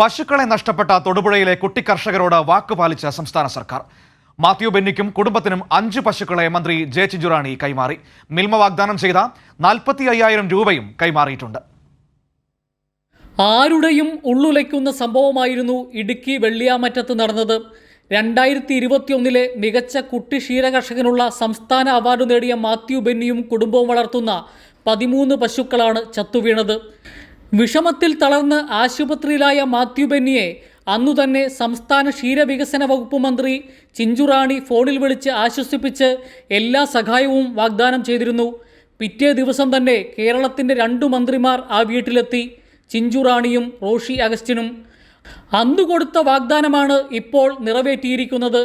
പശുക്കളെ നഷ്ടപ്പെട്ട തൊടുപുഴയിലെ കുട്ടി കർഷകരോട് വാക്ക് പാലിച്ച സംസ്ഥാന സർക്കാർ. മാത്യു ബെന്നിക്കും കുടുംബത്തിനും അഞ്ച് പശുക്കളെ മന്ത്രി ജെ ചിഞ്ചുറാണി കൈമാറി. മിൽമ വാഗ്ദാനം ചെയ്ത നാൽപ്പത്തി അയ്യായിരം രൂപയും കൈമാറിയിട്ടുണ്ട്. ആരുടെയും ഉള്ളുലയ്ക്കുന്ന സംഭവമായിരുന്നു ഇടുക്കി വെള്ളിയാമറ്റത്ത് നടന്നത്. രണ്ടായിരത്തി ഇരുപത്തിയൊന്നിലെ മികച്ച കുട്ടി ക്ഷീരകർഷകനുള്ള സംസ്ഥാന അവാർഡ് നേടിയ മാത്യു ബെന്നിയും കുടുംബവും വളർത്തുന്ന പതിമൂന്ന് പശുക്കളാണ് ചത്തുവീണത്. വിഷമത്തിൽ തളർന്ന് ആശുപത്രിയിലായ മാത്യു ബെന്നിയെ അന്നു തന്നെ സംസ്ഥാന ക്ഷീരവികസന വകുപ്പ് മന്ത്രി ചിഞ്ചുറാണി ഫോണിൽ വിളിച്ച് ആശ്വസിപ്പിച്ച് എല്ലാ സഹായവും വാഗ്ദാനം ചെയ്തിരുന്നു. പിറ്റേ ദിവസം തന്നെ കേരളത്തിന്റെ രണ്ടു മന്ത്രിമാർ ആ വീട്ടിലെത്തി ചിഞ്ചുറാണിയും റോഷി അഗസ്റ്റിനും. അന്നു കൊടുത്ത വാഗ്ദാനമാണ് ഇപ്പോൾ നിറവേറ്റിയിരിക്കുന്നത്.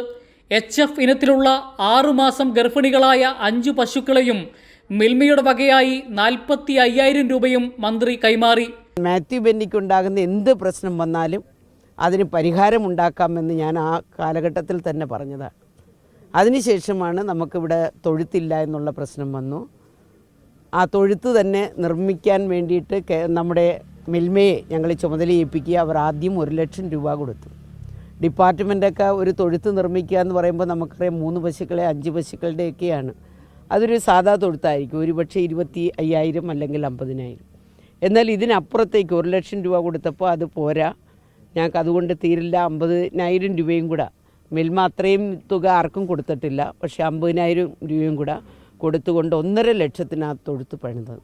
എച്ച് എഫ് ഇനത്തിലുള്ള ആറുമാസം ഗർഭിണികളായ അഞ്ചു പശുക്കളെയും മിൽമയുടെ വകയായി നാൽപ്പത്തി അയ്യായിരം രൂപയും മന്ത്രി കൈമാറി. മാത്യു ബെന്നിക്കുണ്ടാകുന്ന എന്ത് പ്രശ്നം വന്നാലും അതിന് പരിഹാരം ഉണ്ടാക്കാമെന്ന് ഞാൻ ആ കാലഘട്ടത്തിൽ തന്നെ പറഞ്ഞതാണ് അതിനുശേഷമാണ് നമുക്കിവിടെ തൊഴുത്തില്ല എന്നുള്ള പ്രശ്നം വന്നു. ആ തൊഴുത്ത് തന്നെ നിർമ്മിക്കാൻ വേണ്ടിയിട്ട് നമ്മുടെ മിൽമയെ ഞങ്ങൾ ചുമതല ഏൽപ്പിക്കുക അവർ ആദ്യം ഒരു ലക്ഷം രൂപ കൊടുത്തു. ഡിപ്പാർട്ട്മെന്റൊക്കെ ഒരു തൊഴുത്ത് നിർമ്മിക്കുക എന്ന് പറയുമ്പോൾ നമുക്കറിയാം മൂന്ന് പശുക്കളെ അഞ്ച് പശുക്കളുടെയൊക്കെയാണ്. അതൊരു സാധാ തൊഴുത്തായിരിക്കും. ഒരു പക്ഷേ ഇരുപത്തി അയ്യായിരം അല്ലെങ്കിൽ അമ്പതിനായിരം. എന്നാൽ ഇതിനപ്പുറത്തേക്ക് ഒരു ലക്ഷം രൂപ കൊടുത്തപ്പോൾ അത് പോരാ. ഞങ്ങൾക്ക് അതുകൊണ്ട് തീരില്ല. അമ്പതിനായിരം രൂപയും കൂടെ. മിൽമ അത്രയും തുക ആർക്കും കൊടുത്തിട്ടില്ല. പക്ഷേ അമ്പതിനായിരം രൂപയും കൂടെ കൊടുത്തുകൊണ്ട് ഒന്നര ലക്ഷത്തിനകത്ത് തൊഴുത്ത് പണിതത്.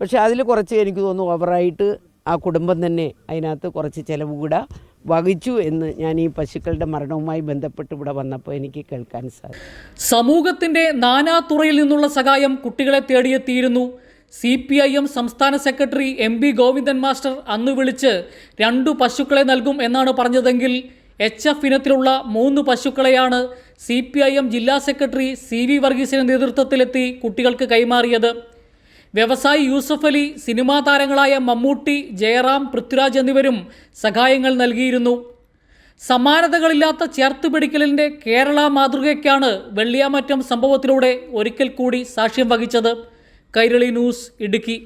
പക്ഷേ അതിൽ കുറച്ച് എനിക്ക് തോന്നുന്നു ഓവറായിട്ട് ആ കുടുംബം തന്നെ അതിനകത്ത് കുറച്ച് ചിലവ് കൂടെ വഹിച്ചു എന്ന് ഞാൻ ഈ പശുക്കളുടെ മരണവുമായി ബന്ധപ്പെട്ട് ഇവിടെ വന്നപ്പോൾ എനിക്ക് കേൾക്കാൻ സാധിച്ചു. സമൂഹത്തിന്റെ നാനാതുറയിൽ നിന്നുള്ള സഹായം കുട്ടികളെ തേടിയെത്തിയിരുന്നു. സി പി ഐ എം സംസ്ഥാന secretary M B Govindan master അന്ന് വിളിച്ച് രണ്ടു പശുക്കളെ നൽകും എന്നാണ് പറഞ്ഞതെങ്കിൽ എച്ച് എഫ് ഇനത്തിലുള്ള മൂന്ന് പശുക്കളെയാണ് സി പി ഐ എം ജില്ലാ സെക്രട്ടറി സി വി വർഗീസിന്റെ നേതൃത്വത്തിലെത്തി കുട്ടികൾക്ക് കൈമാറിയത്. വ്യവസായി യൂസഫ് അലി സിനിമാ താരങ്ങളായ മമ്മൂട്ടി ജയറാം പൃഥ്വിരാജ് എന്നിവരും സഹായങ്ങൾ നൽകിയിരുന്നു. സമാനതകളില്ലാത്ത ചേർത്തുപിടിക്കലിന്റെ കേരള മാതൃകയ്ക്കാണ് വെള്ളിയാമറ്റം സംഭവത്തിലൂടെ ഒരിക്കൽ കൂടി സാക്ഷ്യം വഹിച്ചത്. കൈരളി ന്യൂസ് ഇടുക്കി.